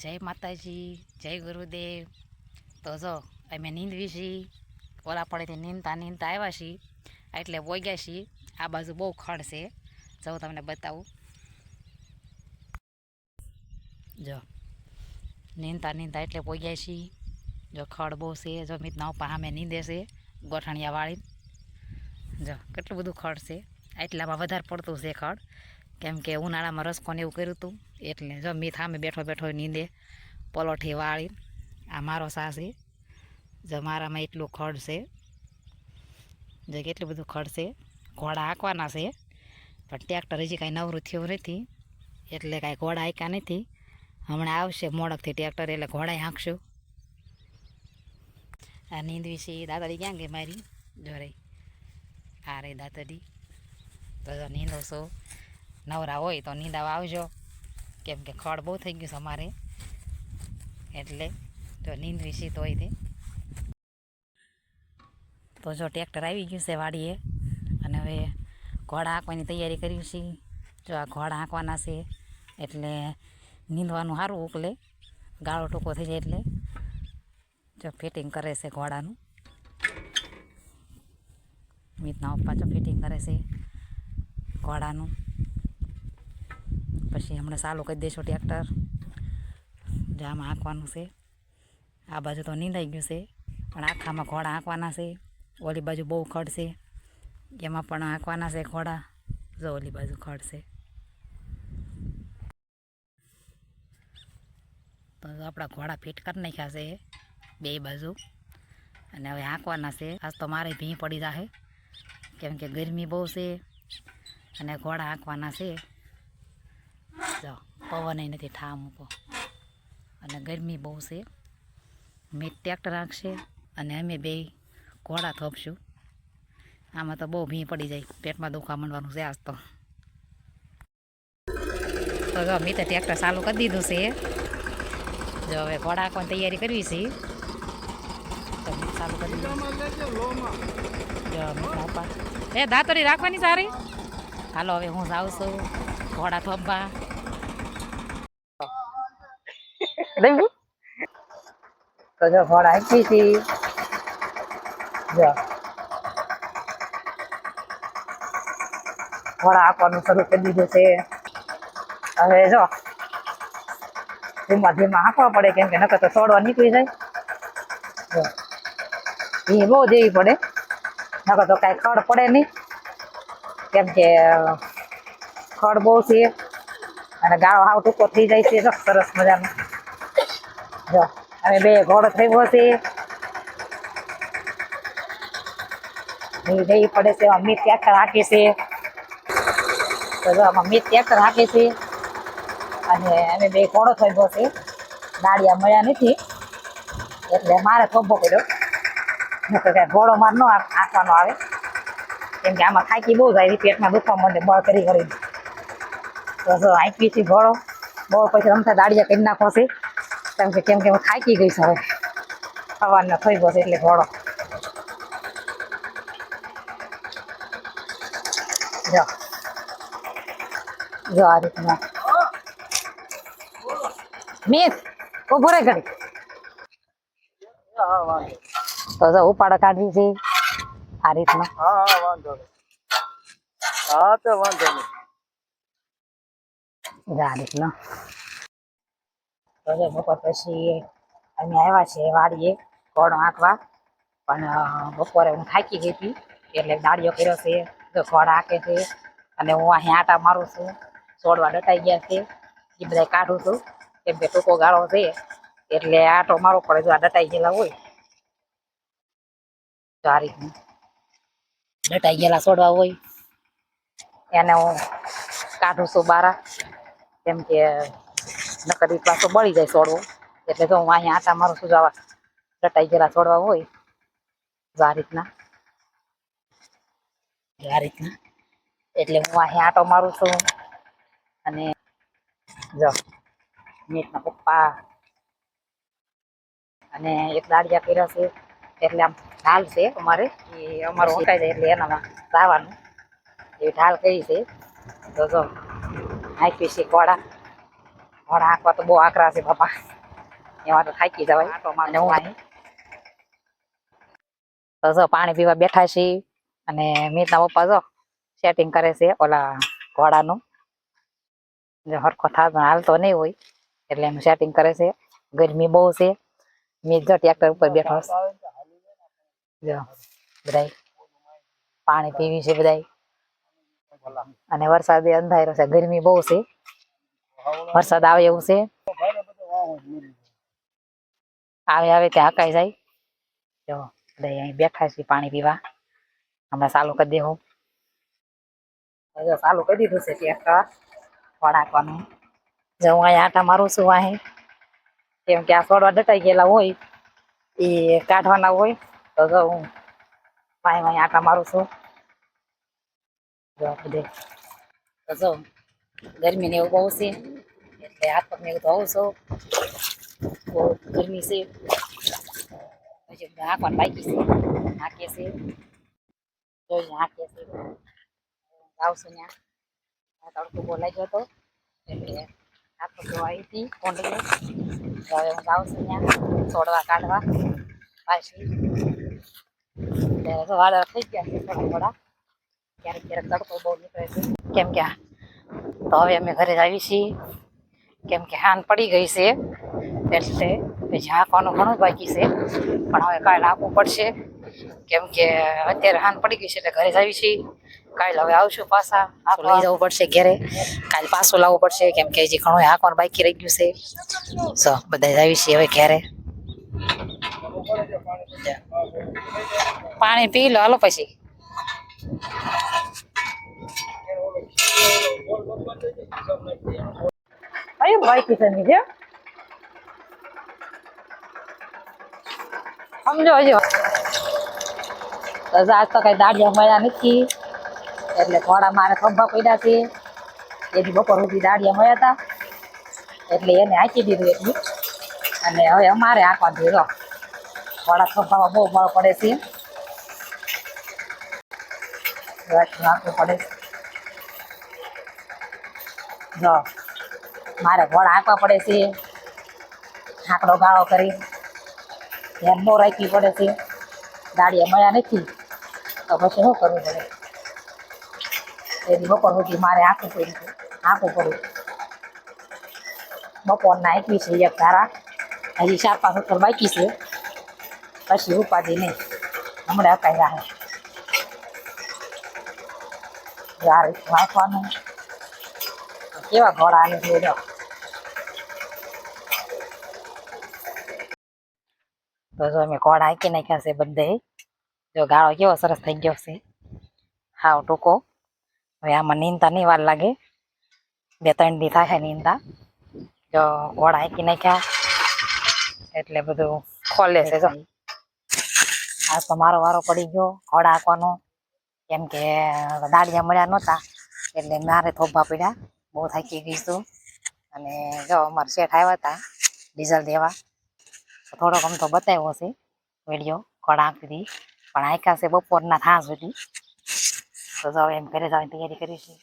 જય માતાજી, જય ગુરુદેવ. તો જો, અમે નીંદવી છીએ. ઓલા પડેથી નીંદતા નીંદતા આવ્યા છીએ. એટલે વોગ્યા છીએ. આ બાજુ બહુ ખડ છે. જો તમને બતાવું. જો, નીંદતા નીંદતા એટલે પોગ્યા છીએ. જો, ખડ બહુ છે. જો, મિતના ઉપર સામે નીંદે છે ગોઠણિયા વાળી જો, કેટલું બધું ખડ છે. એટલામાં વધારે પડતું છે ખડ. કેમ કે ઉનાળામાં રસકોને એવું કર્યું હતું એટલે જો મીત સામે બેઠો બેઠો નીંદે, પલોઠી વાળી, આ મારો સાસી જો મારામાં એટલું ખડ છે, જો કેટલું બધું ખડ છે, ઘોડા હાંકવાના છે. પણ ટ્રેક્ટર હજી કાંઈ નવરું થયું નથી, એટલે કાંઈ ઘોડા હાંક્યા નથી. હમણાં આવશે મોડકથી ટ્રેક્ટર, એટલે ઘોડા હાંકશું. આ નીંદવી છે દાદાડી ક્યાં ગઈ મારી? જો રહી આ રે દાદાડી. તો નીંદો છો. નવરા હોય તો નીંદાવા આવજો. કેમ કે ખડ બહુ થઈ ગયું છે અમારે. એટલે જો નીંદવી છે હોય તે. તો જો ટ્રેક્ટર આવી ગયું છે વાડીએ. અને હવે ઘોડા હાંકવાની તૈયારી કરી છે. જો આ ઘોડા હાંકવાના છે. એટલે નીંદવાનું સારું ઉકલે. ગાળો ટૂંકો થઈ જાય એટલે. જો ફિટિંગ કરે છે ઘોડાનું. મીતના પપ્પા જો ફિટિંગ કરે છે ઘોડાનું. પછી હમણાં ચાલુ કરી દઈશું ટ્રેક્ટર. જામ આંકવાનું છે. આ બાજુ તો નીંદાઈ ગયું છે, પણ આખામાં ઘોડા આંકવાના છે. ઓલી બાજુ બહુ ખડ છે. એમાં પણ હાંકવાના છે ઘોડા. જો ઓલી બાજુ ખડ છે. તો આપણા ઘોડા ફિટ કરી નાખ્યા છે બે બાજુ. અને હવે હાંકવાના છે. આજ તો મારે ભીં પડી જાહે. કેમ કે ગરમી બહુ છે અને ઘોડા હાંકવાના છે. જો પવન નથી ઠામ મૂકો અને ગરમી બહુ છે. મેં ટ્રેક્ટર રાખશે અને અમે બે ઘોડા થોપશું. આમાં તો બહુ ભીં પડી જાય. પેટમાં દુખવા માંડવાનું છે આજ તો. જો મેં તો ટ્રેક્ટર ચાલુ કરી દીધું છે. જો, હવે ઘોડા પણ તૈયારી કરવી છે. તો ચાલુ કરી દીધું. એ દાતરી રાખવાની સારી? હાલો, હવે હું જાઉં છું ઘોડા થોપવા. તો જો ઘોડા હાંકી હતી. જો. ઘોડા હાંકવાનું શરૂ કરી દીધું છે. હવે જો. ધીમા ધીમા હાંકવા પડે કેમ કે નકર તો છોડવા નીકળી જાય. જો. એ બહુ દેવી પડે. નકર તો કાંઈ ખડ પડે નહીં. કેમ કે ખડ બહુ છે. અને ગાળો હાવ ટૂંકો થઈ જાય છે. સરસ મજાનો. જો અમે બે ઘોડો થયો છે. દેવી પડે છે અમિત ટ્રેક્ટર હાંકે છે તો જો અમિત ટ્રેક્ટર હાંકે છે અને અમે બે ઘોડો થયો છે. દાળિયા મળ્યા નથી. એટલે મારે થોભો પડ્યો નકર કાંઈ ઘોડો માર ન હાંકવાનો આવે. કેમ કે આમાં ખાકી બહુ જાય પેટમાં દુખવા માંડે, બળ કરી કરી. તો જો આંકી છે ઘોડો બહુ પછી રમતા દાળિયા કરી નાખો છે. કેમ કે કેમ કે હું થાકી ગઈ છું હવે. સવારનો થઈ ગયો એટલે ઘોડો જો. જો આ રીતના. મિસ ઊભો રે ઘડી તો જો ઉપાડો કાઢી છે. આ રીતના. હા વાંધો હા તો વાંધો નહીં. જો રીતના. જો બપોર પછી અમે આવ્યા છે વાડીએ ઘોડો આંકવા પણ બપોરે હું થાકી ગઈ હતી, એટલે દાળીઓ કર્યો છે, તો ખોળ આંકે છે. અને હું અહીં આટા મારું છું છોડવા ડટાઈ ગયા છે. એ બધા કાઢું છું, કેમ કે ટૂંકો ગાળો છે, એટલે આટો મારવો પડે જો આ ડટાઈ ગયેલા હોય. તો આ રીતનું. ડટાઈ ગયેલા છોડવા હોય. એને હું કાઢું છું બારા, કેમ કે નકર એક પાછો બળી જાય છોડવો એટલે જો હું અહીંયા આટા મારું છું આવા ડટાઈ ગયેલા છોડવા હોય આ રીતના. આ રીતના. એટલે હું અહીંયા આટો મારું છું. અને જો મીટના પપ્પા. અને એક દાળિયા કર્યા છે. એટલે આમ ઢાલ છે અમારે. એ અમારું ઉઠાઈ જાય એટલે એનામાં લાવવાનું. એ ઢાલ કરી છે. તો જો હાંકી છે કોડા ઘોડા આંકવા તો બહુ આકરા છે બાપા એમાં તો થાકી જવાય અને હું અહીં તો જો પાણી પીવા બેઠા છીએ અને મીતના પપ્પા જો સેટિંગ કરે છે ઓલા ઘોડાનું જો હરખો થાતો હાલતો નહીં હોય એટલે એનું સેટિંગ કરે છે ગરમી બહુ છે મીત જો ટ્રેક્ટર ઉપર બેઠો છે જો બધાય પાણી પીવી છે બધાય અને વરસાદ અંધારો છે ગરમી બહુ છે વરસાદ આવે એવું છે? આવે આવે ત્યાં હકાઈ જાય? જો બધા અહીં બેઠા છે પાણી પીવા. હમણાં ચાલુ કરી દેવું ચાલુ કરી દીધું છે ટ્રેક્ટર વળાકવાનું. જો હું અહીંયા આટા મારું છું અહીં કેમ કે આ છોડવા દટાઈ ગયેલા હોય એ કાઢવાના હોય તો જો હું પાણી અહીં આટા મારું છું. જો બધે. તો જો ગરમી ને એવું બહુ છે એટલે હાથ પગ ને એવું ધોઉં છું બહુ ગરમી છે પછી બધા હાંકવાનું બાકી છે હાંકે છે જોઈને હાંકે છે આવશું ત્યાં આ તડકો બહુ લાગ્યો હતો એટલે હાથ પગ ધોવાઈ હતી કોંડલી હવે હું જાઉં છું ત્યાં છોડવા કાઢવા પાછી ત્યારે તો વાદળ થઈ ગયા છે થોડા થોડા ક્યારેક ક્યારેક તડકો બહુ નીકળે છે કેમ કે આ તો હવે અમે ઘરે જ આવી છીએ. કેમ કે હાન પડી ગઈ છે એટલે ઝાંકવાનું ઘણું બાકી છે. પણ હવે કાલે હાંકવું પડશે. કેમ કે અત્યારે હાન પડી ગઈ છે એટલે ઘરે જ આવી છીએ. કાલે હવે આવશું પાછા લઈ જવું પડશે ઘરે. કાલે પાછું લાવવું પડશે કેમ કે હજી ઘણું હાંકવાનું બાકી રહી ગયું છે. સો બધા જ આવી છીએ હવે ઘરે. પાણી પી લો હાલો પછી. કયું ભાઈ કિશન છે સમજો હજો તો આજ તો કઈ દાડિયા મળ્યા નથી એટલે થોડા મારે ખભા પડ્યા છે એની બપોર સુધી દાડિયા મળ્યા હતા એટલે એને આંકી દીધું એટલું અને હવે અમારે આંકવા દીધો થોડા ખભામાં બહુ બળ પડે છે આટલું પડે છે જો, મારે ગોળ આંકવા પડે છે. આંકડો ગાળો કરી. ધ્યાન બહુ રાખવી પડે છે. ગાડીયા મળ્યા નથી. તો પછી શું કરવું પડે? એની બપોર સુધી મારે આંકવું પડ્યું આંકવું પડ્યું બપોરના આંકવી છે એક ધારા. હજી ચાર પાંચ સત્તર બાકી છે. પછી ઉપાધિ નહીં. હમણાં અકાઈ રાહે યાર વાંચવાનું કેવા ઘોડા જો તો જો અમે ઘોડા હાંકી નાખ્યા છે બધે. જો ગાળો કેવો સરસ થઈ ગયો છે. હાવ ટૂંકો. હવે આમાં નીંદતા નહીં વાર લાગે. બે ત્રણ દી થાય નીંદતા. જો ઘોડા હાંકી નાખ્યા. એટલે બધું ખોલે છે જો. આ તો મારો વારો પડી ગયો ઘોડા હાંકવાનો. કેમ કે દાડિયા મળ્યા નહોતા. એટલે મારે થોભા પડ્યા. બહુ થાકી ગઈ છું. અને જો અમારા શેઠ આવ્યા હતા, ડીઝલ દેવા. થોડોક આમ તો બતાવ્યો છે વીડિયો ઘોડા આપી પણ આયકા છે બપોરના થાં સુધી. તો હવે એમ ઘરે જવાની તૈયારી કરી છે